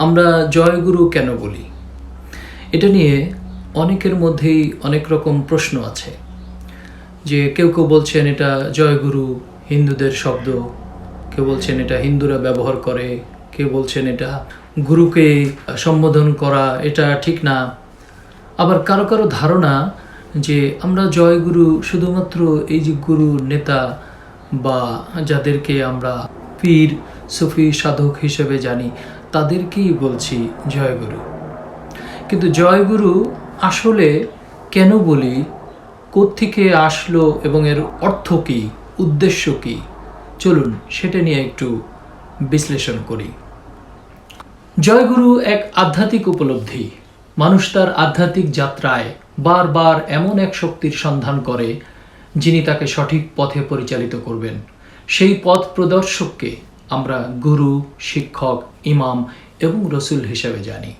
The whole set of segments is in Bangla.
আমরা জয়গুরু কেন বলি? এটা নিয়ে অনেকের মধ্যেই অনেক রকম প্রশ্ন আছে। যে কেউ কেউ বলছেন এটা জয়গুরু, হিন্দুদের শব্দ, কেউ বলছেন এটা হিন্দুরা ব্যবহার করে, কেউ বলছেন এটা গুরুকে সম্বোধন করা, এটা ঠিক না। আবার কারও কারও ধারণা যে আমরা জয়গুরু শুধুমাত্র এই যে গুরু নেতা বা যাদেরকে আমরা পীর, সুফি, সাধক হিসেবে জানি তাদেরকেই বলছি জয়গুরু। কিন্তু জয়গুরু আসলে কেন বলি, কোত্থেকে আসলো এবং এর অর্থ কী, উদ্দেশ্য কী? চলুন সেটা নিয়ে একটু বিশ্লেষণ করি। জয়গুরু এক আধ্যাত্মিক উপলব্ধি। মানুষ তার আধ্যাত্মিক যাত্রায় বারবার এমন এক শক্তির সন্ধান করে, যিনি তাকে সঠিক পথে পরিচালিত করবেন। সেই পথ প্রদর্শককে আমরা গুরু, শিক্ষক, ইমাম এবং রসুল হিসেবে জানি।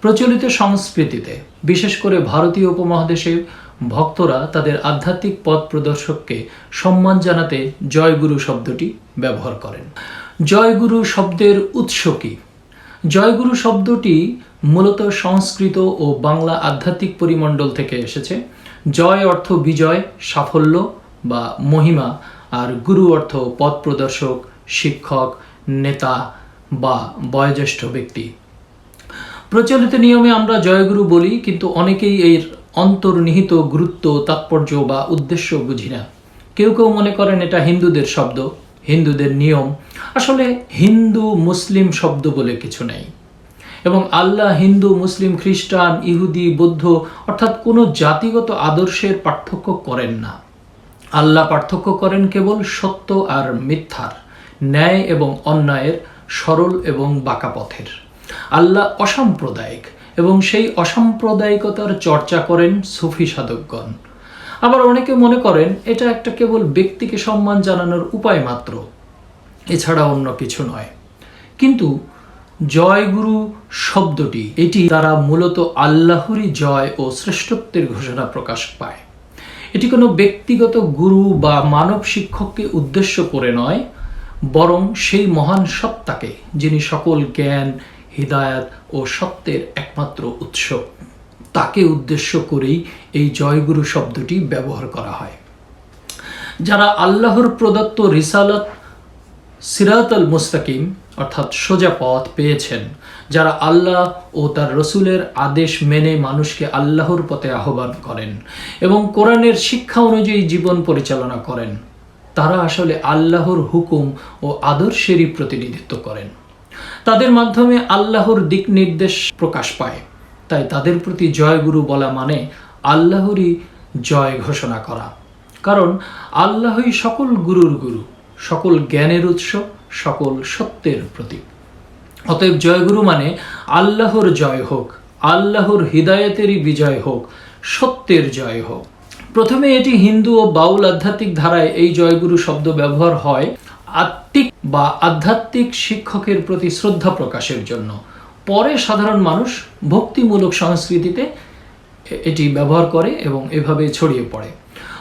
প্রচলিত সংস্কৃতিতে, বিশেষ করে ভারতীয় উপমহাদেশের ভক্তরা তাদের আধ্যাত্মিক পথ প্রদর্শককে সম্মান জানাতে জয়গুরু শব্দটি ব্যবহার করেন। জয়গুরু শব্দের উৎস কী? জয়গুরু শব্দটি মূলত সংস্কৃত ও বাংলা আধ্যাত্মিক পরিমণ্ডল থেকে এসেছে। জয় অর্থ বিজয়, সাফল্য বা মহিমা, আর গুরু অর্থ পথ প্রদর্শক শিক্ষক, নেতা বা বয়োজ্যেষ্ঠ ব্যক্তি। প্রচলিত নিয়মে আমরা জয়গুরু বলি, কিন্তু অনেকেই এর অন্তর্নিহিত গুরুত্ব, তাৎপর্য বা উদ্দেশ্য বুঝি না। কেউ কেউ মনে করেন এটা হিন্দুদের শব্দ, হিন্দুদের নিয়ম। আসলে হিন্দু মুসলিম শব্দ বলে কিছু নেই। এবং আল্লাহ হিন্দু, মুসলিম, খ্রিস্টান, ইহুদি, বৌদ্ধ অর্থাৎ কোনো জাতিগত আদর্শের পার্থক্য করেন না। আল্লাহ পার্থক্য করেন কেবল সত্য আর মিথ্যার। ন্যায় এবং অন্যায়ের সরল এবং বাঁকা পথের। আল্লাহ অসাম্প্রদায়িক এবং সেই অসাম্প্রদায়িকতার চর্চা করেন সুফি সাধকগণ। আবার অনেকে মনে করেন এটা একটা কেবল ব্যক্তিকে সম্মান জানানোর উপায় মাত্র, এছাড়া অন্য কিছু নয়। কিন্তু জয়গুরু শব্দটি, এটি তারা মূলত আল্লাহরই জয় ও শ্রেষ্ঠত্বের ঘোষণা প্রকাশ পায়। এটি কোনো ব্যক্তিগত গুরু বা মানব শিক্ষককে উদ্দেশ্য করে নয় বরং সেই মহান সত্তাকে, যিনি সকল জ্ঞান হৃদায়ত ও সত্যের একমাত্র উৎস, তাকে উদ্দেশ্য করেই এই জয়গুরু শব্দটি ব্যবহার করা হয়। যারা আল্লাহর প্রদত্ত রিসালত, সিরাত আল মুস্তাকিম, অর্থাৎ সোজা পথ পেয়েছেন, যারা আল্লাহ ও তার রসুলের আদেশ মেনে মানুষকে আল্লাহর পথে আহ্বান করেন এবং কোরআনের শিক্ষা অনুযায়ী জীবন পরিচালনা করেন তারা আসলে আল্লাহর হুকুম ও আদর্শেরই প্রতিনিধিত্ব করেন। তাদের মাধ্যমে আল্লাহর দিক নির্দেশ প্রকাশ পায়। তাই তাদের প্রতি জয়গুরু বলা মানে আল্লাহরই জয় ঘোষণা করা। কারণ আল্লাহই সকল গুরুর গুরু, সকল জ্ঞানের উৎস, সকল সত্যের প্রতীক। অতএব জয়গুরু মানে আল্লাহর জয় হোক, আল্লাহর হৃদায়তেরই বিজয় হোক, সত্যের জয় হোক। প্রথমে এটি হিন্দু ও বাউল আধ্যাত্মিক ধারায় এই জয়গুরু শব্দ ব্যবহার হয় আত্মিক বা আধ্যাত্মিক শিক্ষকের প্রতি শ্রদ্ধা প্রকাশের জন্য। পরে সাধারণ মানুষ ভক্তিমূলক সংস্কৃতিতে এটি ব্যবহার করে এবং এভাবে ছড়িয়ে পড়ে।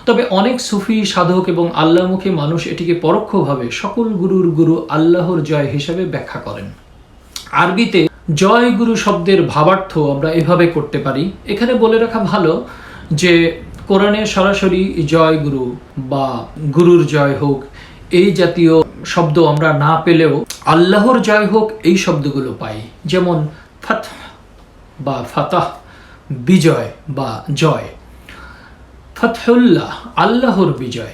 তবে অনেক সুফি, সাধক এবং আল্লাহমুখী মানুষ এটিকে পরোক্ষভাবে সকল গুরুর গুরু আল্লাহর জয় হিসেবে ব্যাখ্যা করেন। আরবিতে জয় গুরু শব্দের ভাবার্থ আমরা এভাবে করতে পারি। এখানে বলে রাখা ভালো যে কোরআনে সরাসরি জয় গুরু বা গুরুর জয় হোক, এই জাতীয় শব্দ আমরা না পেলেও আল্লাহর জয় হোক, এই শব্দগুলো পাই। যেমন ফাত বা ফাতাহ, বিজয় বা জয়। ফতহুল্লাহ, আল্লাহর বিজয়।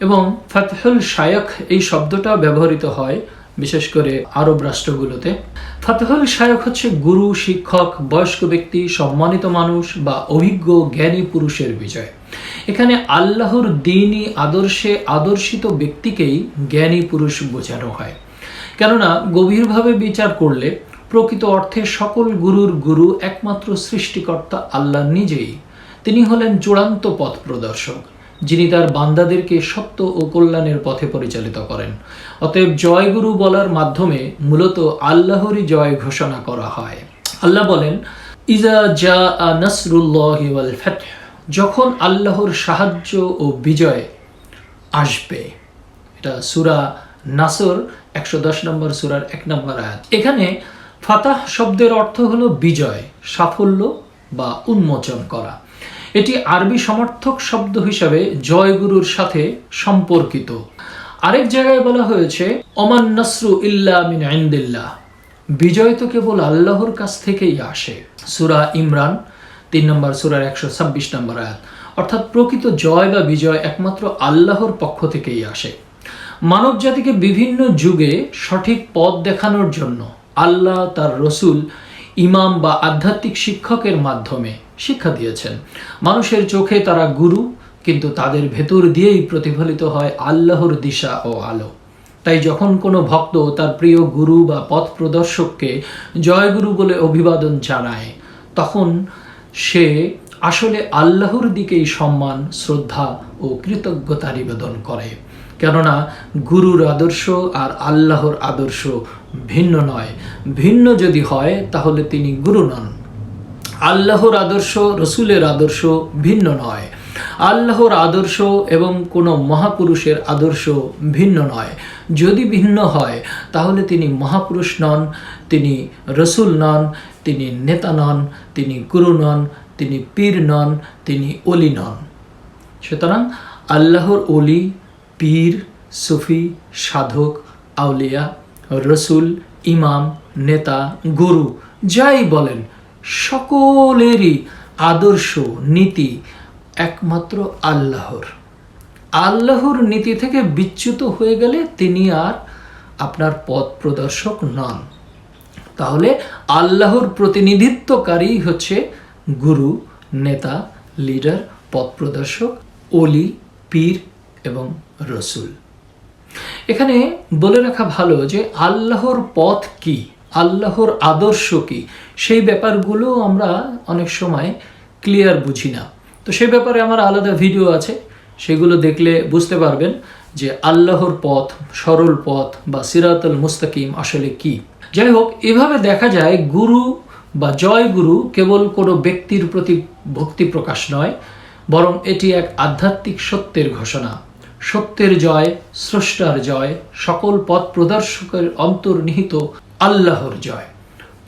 এবং ফতহুল শায়ক এই শব্দটা ব্যবহৃত হয় বিশেষ করে আরব রাষ্ট্রগুলোতে। ফতহুল শায়ক হচ্ছে গুরু, শিক্ষক, বয়স্ক ব্যক্তি, সম্মানিত মানুষ বা অভিজ্ঞ জ্ঞানী পুরুষের বিজয়। এখানে আল্লাহর দিনই আদর্শে আদর্শিত ব্যক্তিকেই জ্ঞানী পুরুষ বোঝানো হয়। কেননা, গভীরভাবে বিচার করলে প্রকৃত অর্থে সকল গুরুর গুরু একমাত্র সৃষ্টিকর্তা আল্লাহ নিজেই। তিনি হলেন চূড়ান্ত পথ প্রদর্শক। যিনি তার বান্দাদেরকে সত্য ও কল্যাণের পথে পরিচালিত করেন। অতএব জয়গুরু বলার মাধ্যমে মূলত আল্লাহরই জয় ঘোষণা করা হয়। আল্লাহ বলেন, ইজা জা নাসরুল্লাহ ওয়াল যখন আল্লাহর সাহায্য ও বিজয় আসবে। এটা সুরা নাসর, একশো দশ নম্বর সুরার এক নম্বর আয়াত। এখানে ফাতাহ শব্দের অর্থ হলো বিজয়, সাফল্য বা উন্মোচন করা। এটি আরবি সমর্থক শব্দ হিসাবে জয়গুরুর সাথে সম্পর্কিত। আরেক জায়গায় বলা হয়েছে অমান নাসরু ইল্লা মিন ইন্দিল্লাহ। বিজয় তো কেবল আল্লাহর কাছ থেকেই আসে। সুরা ইমরান, তিন নম্বর সুরার একশো ছাব্বিশ নম্বর আয়াত। অর্থাৎ প্রকৃত জয় বা বিজয় একমাত্র আল্লাহর পক্ষ থেকেই আসে। মানব জাতিকে বিভিন্ন যুগে সঠিক পথ দেখানোর জন্য আল্লাহ তার রসুল, ইমাম বা আধ্যাত্মিক শিক্ষকের মাধ্যমে শিক্ষা দিয়েছেন। মানুষের চোখে তারা গুরু, কিন্তু তাদের ভেতর দিয়েই প্রতিফলিত হয় আল্লাহর দিশা ও আলো। তাই যখন কোনো ভক্ত তার প্রিয় গুরু বা পথ প্রদর্শককে জয়গুরু বলে অভিবাদন জানায়, তখন সে আসলে আল্লাহর দিকেই সম্মান, শ্রদ্ধা ও কৃতজ্ঞতা নিবেদন করে। কেননা গুরুর আদর্শ আর আল্লাহর আদর্শ ভিন্ন নয়। ভিন্ন যদি হয়, তাহলে তিনি গুরু নন। আল্লাহর আদর্শ, রসুলের আদর্শ ভিন্ন নয়। আল্লাহর আদর্শ এবং কোনো মহাপুরুষের আদর্শ ভিন্ন নয়। যদি ভিন্ন হয়, তাহলে তিনি মহাপুরুষ নন, তিনি রসুল নন, তিনি নেতা নন, তিনি গুরু নন, তিনি পীর নন, তিনি অলি নন। সুতরাং আল্লাহর অলি পীর, সুফি, সাধক, আউলিয়া, রসুল, ইমাম, নেতা, গুরু, যাই বলেন সকলেরই আদর্শ নীতি একমাত্র আল্লাহর। আল্লাহর নীতি থেকে বিচ্যুত হয়ে গেলে তিনি আর আপনার পথ প্রদর্শক নন। তাহলে আল্লাহর প্রতিনিধিত্বকারী হচ্ছে গুরু, নেতা, লিডার, পথ প্রদর্শক অলি পীর এবং রসুল। এখানে বলে রাখা ভালো যে আল্লাহর পথ কি? আল্লাহর আদর্শ কি? সেই ব্যাপারগুলো আমরা অনেক সময় ক্লিয়ার বুঝি না। তো সেই ব্যাপারে আমার আলাদা ভিডিও আছে, সেগুলো দেখলে বুঝতে পারবেন যে আল্লাহর পথ, সরল পথ বা সিরাতুল মুস্তাকিম আসলে কি। যাই হোক, এভাবে দেখা যায় গুরু বা জয় গুরু কেবল কোনো ব্যক্তির প্রতি ভক্তি প্রকাশ নয়, বরং এটি এক আধ্যাত্মিক সত্যের ঘোষণা। সত্যের জয়, স্রষ্টার জয়, সকল পথ প্রদর্শকের অন্তর্নিহিত আল্লাহর জয়।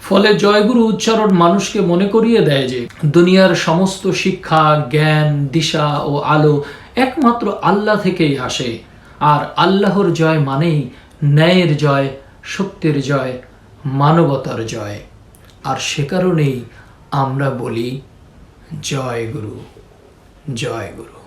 ফলে জয়গুরু উচ্চারণ মানুষকে মনে করিয়ে দেয় যে, দুনিয়ার সমস্ত শিক্ষা, জ্ঞান, দিশা ও আলো একমাত্র আল্লাহ থেকেই আসে। আর আল্লাহর জয় মানেই ন্যায়ের জয়, সত্যের জয়, মানবতার জয়। আর সে কারণেই আমরা বলি জয় গুরু জয় গুরু